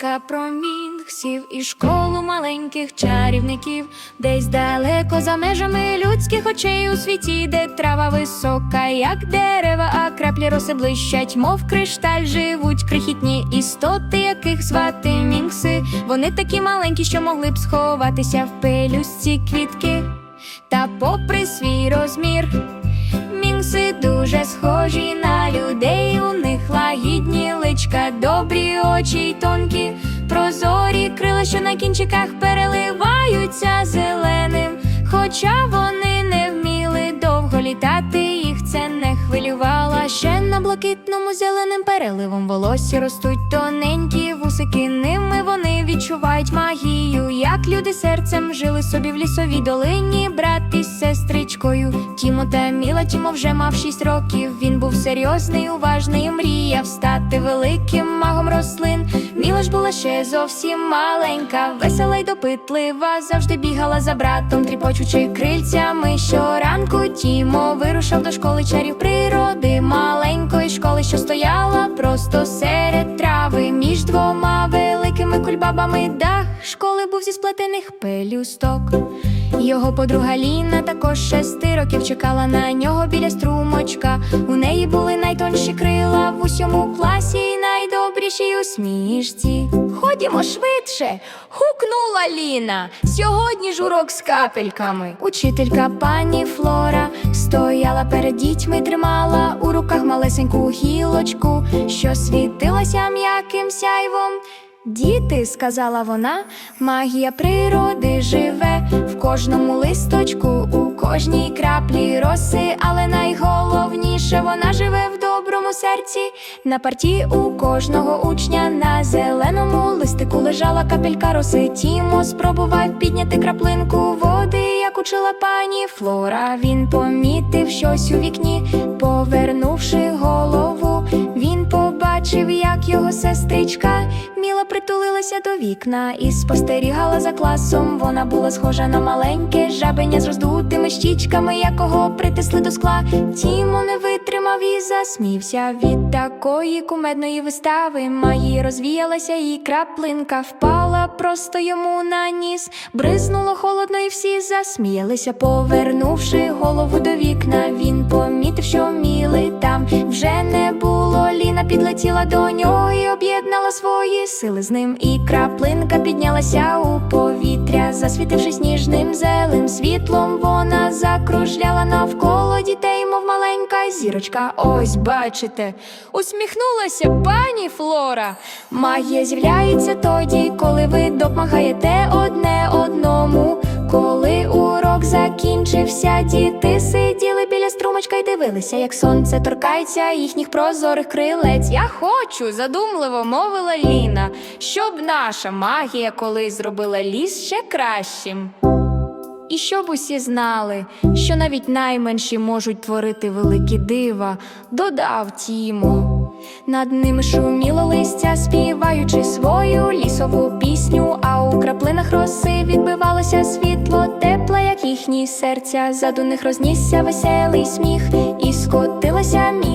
казка про мінксів і школу маленьких чарівників, десь далеко за межами людських очей у світі, де трава висока, як дерева, а краплі роси блищать, мов кришталь, живуть крихітні істоти, яких звати мінкси. Вони такі маленькі, що могли б сховатися в пелюстці квітки. Та попри свій розмір, мінкси дуже схожі на людей. У них лагідні личка, добрі очі й тонкі, прозорі крила, що на кінчиках переливаються зеленим. Хоча вони блакитному зеленим переливом волосі ростуть тоненькі вусики. Ними вони відчувають магію, як люди серцем жили собі в лісовій долині, брат із сестричкою. Тімо та Міла Тімо вже мав шість років. Він був серйозний, уважний, мріяв стати великим магом рослин. Міла ж була ще зовсім маленька, весела й допитлива, завжди бігала за братом, тріпочучи крильцями. Щоранку Тімо вирушав до школи чарів природи, маленької школи, що стояла просто серед трави між двома великими кульбабами. Дах школи був зі сплетених пелюсток. Його подруга Ліна також шести років чекала на нього біля струмочка. У неї були найтонші крила в усьому класі і усмішці. Ходімо швидше. гукнула Ліна. Сьогодні ж урок з капельками. Учителька пані Флора стояла перед дітьми, тримала у руках малесеньку гілочку, що світилася м'яким сяйвом. Діти, сказала вона, магія природи живе в кожному листочку, у кожній краплі роси, але найголовніше вона живе в серці. На парті у кожного учня на зеленому листику лежала капелька роси. Тімо спробував підняти краплинку води, як учила пані Флора. Він помітив щось у вікні, повернувши голову. Він побачив, як його сестричка Міла притулилася до вікна і спостерігала за класом. Вона була схожа на маленьке жабеня з роздутими щічками, якого притисли до скла. Тімо не витримав і засмівся від такої кумедної вистави. Магія розвіялася, і краплинка впала просто йому на ніс. Бризнуло холодно, і всі засміялися, повернувши голову до вікна. Він помітив, що міли там вже не було. Ліна підлетіла до нього і об'єднала свої сили з ним. І краплинка піднялася у повітря, засвітившись ніжним зелим світлом. Вона закружляла навколо дітей, маленька зірочка. Ось бачите, усміхнулася пані Флора. Магія з'являється тоді, коли ви допомагаєте одне одному. Коли урок закінчився, діти сиділи біля струмочка й дивилися, як сонце торкається їхніх прозорих крилець. Я хочу, задумливо мовила Ліна, щоб наша магія колись зробила ліс ще кращим. І щоб усі знали, що навіть найменші можуть творити великі дива, додав Тімо. Над ними шуміло листя, співаючи свою лісову пісню, а у краплинах роси відбивалося світло, тепле, як їхні серця. Заду них рознісся веселий сміх, і скотилася міла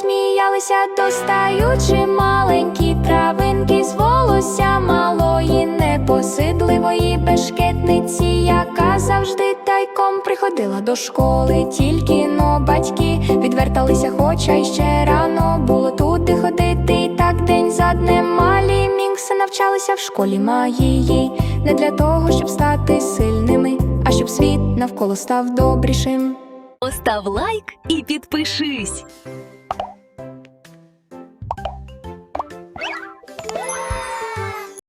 сміялися, достаючи маленькі травинки з волосся малої, непосидливої бешкетниці, яка завжди тайком приходила до школи, тільки но батьки відверталися, хоча й ще рано було туди ходити. І так день за днем малі мінкси навчалися в школі магії, не для того, щоб стати сильними, а щоб світ навколо став добрішим. Постав лайк і підпишись.